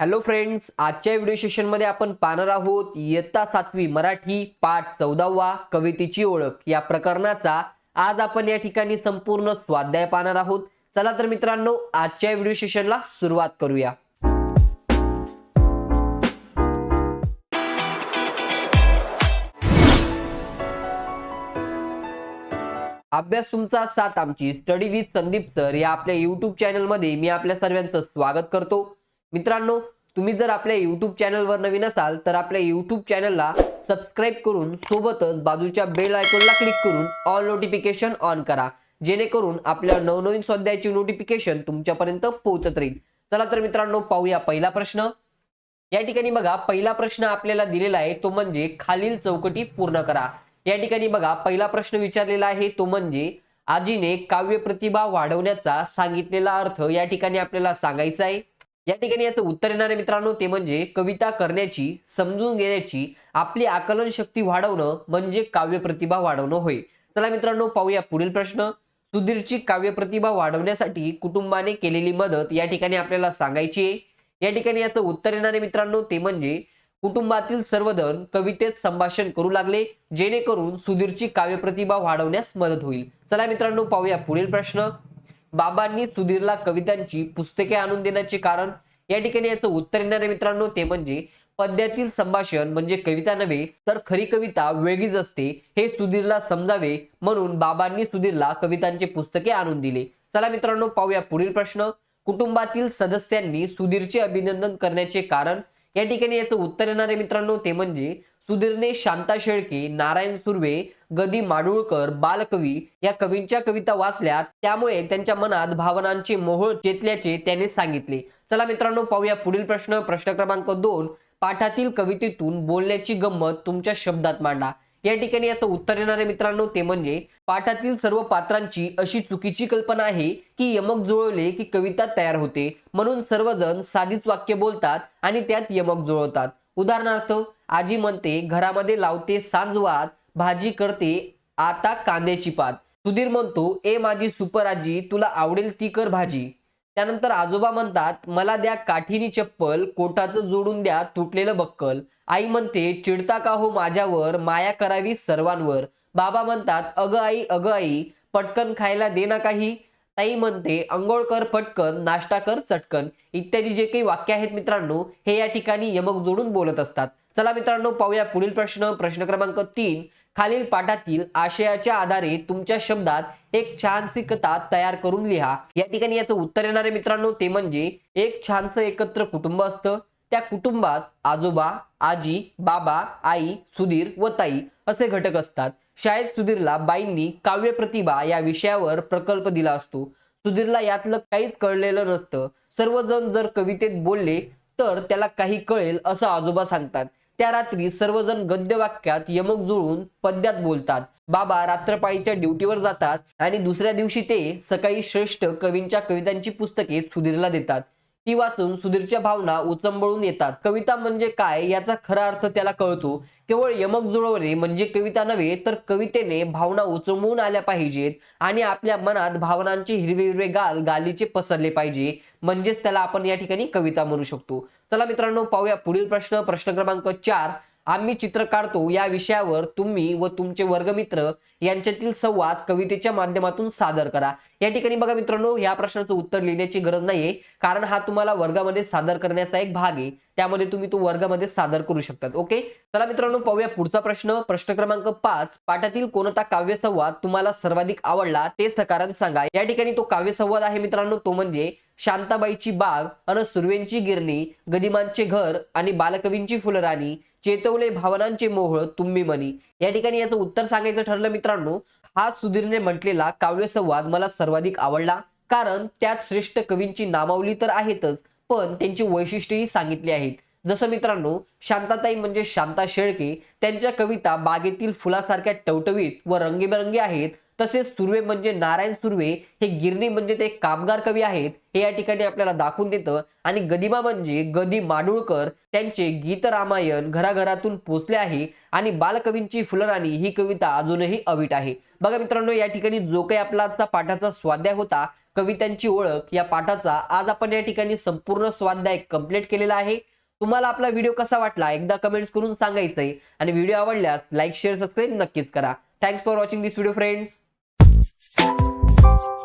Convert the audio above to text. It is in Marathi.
हॅलो फ्रेंड्स आजच्या व्हिडिओ सेशनमध्ये आपण पाहणार आहोत इयत्ता सातवी मराठी पाठ चौदावा कवितेची ओळख. या प्रकरणाचा आज आपण या ठिकाणी संपूर्ण स्वाध्याय पाहणार आहोत. चला तर मित्रांनो आजच्या व्हिडिओ सेशनला सुरुवात करूया. अभ्यास तुमचा साथ आमची. स्टडी विथ संदीप सर या आपल्या युट्यूब चॅनलमध्ये मी आपल्या सर्वांचं स्वागत करतो. मित्रांनो तुम्ही जर आपल्या यूट्यूब चॅनलवर नवीन असाल तर आपल्या यूट्यूब चॅनलला सबस्क्राईब करून सोबतच बाजूच्या बेल आयकॉनला क्लिक करून ऑल नोटिफिकेशन ऑन करा. जेणेकरून आपल्या नवनवीन स्वाध्यायाची नोटिफिकेशन तुमच्यापर्यंत पोहोचत राहील. चला तर मित्रांनो पाहूया पहिला प्रश्न. या ठिकाणी बघा पहिला प्रश्न आपल्याला दिलेला आहे तो म्हणजे खालील चौकटी पूर्ण करा. या ठिकाणी बघा पहिला प्रश्न विचारलेला आहे तो म्हणजे आजीने काव्य प्रतिभा वाढवण्याचा सांगितलेला अर्थ या ठिकाणी आपल्याला सांगायचा आहे. या ठिकाणी याचं उत्तर येणार आहे मित्रांनो ते म्हणजे कविता करण्याची समजून घेण्याची आपली आकलन शक्ती वाढवणं म्हणजे काव्य प्रतिभा वाढवणं होय. चला मित्रांनो पाहूया पुढील प्रश्न. सुधीरची काव्य प्रतिभा वाढवण्यासाठी कुटुंबाने केलेली मदत या ठिकाणी आपल्याला सांगायची आहे. या ठिकाणी याचं उत्तर येणार आहे मित्रांनो ते म्हणजे कुटुंबातील सर्वजण कवितेत संभाषण करू लागले जेणेकरून सुधीरची काव्य प्रतिभा वाढवण्यास मदत होईल. चला मित्रांनो पाहूया पुढील प्रश्न. बाबांनी सुधीरला कवितांची पुस्तके आणून देण्याचे कारण? या ठिकाणी याचं उत्तर येणार आहे मित्रांनो ते म्हणजे पद्यातील संभाषण म्हणजे कविता नव्हे तर खरी कविता वेगळीच असते. हे सुधीरला समजावे म्हणून बाबांनी सुधीरला कवितांचे पुस्तके आणून दिले. चला मित्रांनो पाहूया पुढील प्रश्न. कुटुंबातील सदस्यांनी सुधीरचे अभिनंदन करण्याचे कारण? या ठिकाणी याचं उत्तर येणार आहे मित्रांनो ते म्हणजे सुधीरने शांता शेळके नारायण सुर्वे गदी माडुळकर बालकवी या कवींच्या कविता वाचल्या. त्यामुळे त्यांच्या मनात भावनांचे मोहळ चेतल्याचे त्याने सांगितले. चला मित्रांनो पाहूया पुढील प्रश्न. प्रश्न क्रमांक दोन. पाठातील कवितेतून बोलण्याची गंमत तुमच्या शब्दात मांडा. या ठिकाणी याचं उत्तर येणारे मित्रांनो ते म्हणजे पाठातील सर्व पात्रांची अशी चुकीची कल्पना आहे की यमक जुळवले की कविता तयार होते. म्हणून सर्वजण साधीच वाक्य बोलतात आणि त्यात यमक जुळवतात. उदाहरणार्थ आजी म्हणते घरामध्ये लावते सांजवात भाजी करते आता कांद्याची पात. सुधीर म्हणतो ए माझी सुपर आजी तुला आवडेल ती कर भाजी. त्यानंतर आजोबा म्हणतात मला द्या काठीनी चप्पल कोटाचं जोडून द्या तुटलेलं बक्कल. आई म्हणते चिडता का हो माझ्यावर? माया करावी सर्वांवर. बाबा म्हणतात अगं आई अगं आई पटकन खायला दे ना काही. ताई म्हणते अंघोळ कर पटकन नाश्ता कर चटकन. इत्यादी जे काही वाक्य आहेत मित्रांनो हे या ठिकाणी यमक जोडून बोलत असतात. चला मित्रांनो पाहूया पुढील प्रश्न. प्रश्न क्रमांक तीन. खालील पाठातील आशयाच्या आधारे तुमच्या शब्दात एक छानसी कथा तयार करून लिहा. या ठिकाणी याचं उत्तर येणारे मित्रांनो ते म्हणजे एक छानसं एकत्र कुटुंब असतं. त्या कुटुंबात आजोबा आजी बाबा आई सुधीर व ताई असे घटक असतात. शाळेत सुधीरला बाईंनी काव्य प्रतिभा या विषयावर प्रकल्प दिला असतो. सुधीरला यातलं काहीच कळलेलं नसतं. सर्वजण जर कवितेत बोलले तर त्याला काही कळेल असं आजोबा सांगतात. त्या रात्री सर्वजण गद्य वाक्यात यमक जुळून पद्यात बोलतात. बाबा रात्रपाळीच्या ड्युटीवर जातात आणि दुसऱ्या दिवशी ते सकाळी श्रेष्ठ कवींच्या कवितांची पुस्तके सुधीरला देतात. ती वाचून सुधीरच्या भावना उचंबळून येतात. कविता म्हणजे काय याचा खरा अर्थ त्याला कळतो. केवळ यमक जुळवणे म्हणजे कविता नव्हे तर कवितेने भावना उचंबळून आल्या पाहिजेत आणि आपल्या मनात भावनांचे हिरवे हिरवे गाल गालीचे पसरले पाहिजे. म्हणजेच त्याला आपण या ठिकाणी कविता म्हणू शकतो. चला मित्रांनो पाहूया पुढील प्रश्न. प्रश्न क्रमांक चार. आम्ही चित्र काढतो या विषयावर तुम्ही व तुमचे वर्गमित्र यांच्यातील संवाद कवितेच्या माध्यमातून सादर करा. या ठिकाणी बघा मित्रांनो या प्रश्नाचं उत्तर लिहिण्याची गरज नाहीये कारण हा तुम्हाला वर्गामध्ये सादर करण्याचा एक भाग आहे. त्यामध्ये तुम्ही तो वर्गामध्ये सादर करू शकतात ओके? चला मित्रांनो पाहूया पुढचा प्रश्न. प्रश्न क्रमांक पाच पाठातील कोणता काव्य संवाद तुम्हाला सर्वाधिक आवडला ते सकारण सांगा. या ठिकाणी तो काव्य संवाद आहे मित्रांनो तो म्हणजे शांताबाईची बाग अन सुर्वेंची गिरणी गदिमांचे घर आणि बालकवींची फुलराणी. चेतवले भावनांचे मोहळ तुम्ही मनी. या ठिकाणी याचं उत्तर सांगायचं ठरलं मित्रांनो हा सुधीरने म्हटलेला काव्य संवाद मला सर्वाधिक आवडला. कारण त्यात श्रेष्ठ कवींची नामावली तर आहेतच पण त्यांची वैशिष्ट्यही सांगितली आहेत. जसं मित्रांनो शांताताई म्हणजे शांता शेळके त्यांच्या कविता बागेतील फुलासारख्या टवटवीत व रंगीबेरंगी आहेत. तसेच सुर्वे म्हणजे नारायण सुर्वे हे गिरणी म्हणजे ते कामगार कवी आहेत हे या ठिकाणी आपल्याला दाखवून देतं. आणि गदिमा म्हणजे गदी माडुळकर त्यांचे गीत रामायण घराघरातून पोचले आहे आणि बालकवींची फुलराणी ही कविता अजूनही अवीट आहे. बघा मित्रांनो या ठिकाणी जो काही आपला पाठाचा स्वाध्याय होता कवितांची ओळख या पाठाचा आज आपण या ठिकाणी संपूर्ण स्वाध्याय कंप्लीट केलेला आहे. तुम्हाला आपला व्हिडिओ कसा वाटला एकदा कमेंट्स करून सांगायचंय. आणि व्हिडिओ आवडल्यास लाईक शेअर सबस्क्राईब नक्कीच करा. Thanks for watching this video friends you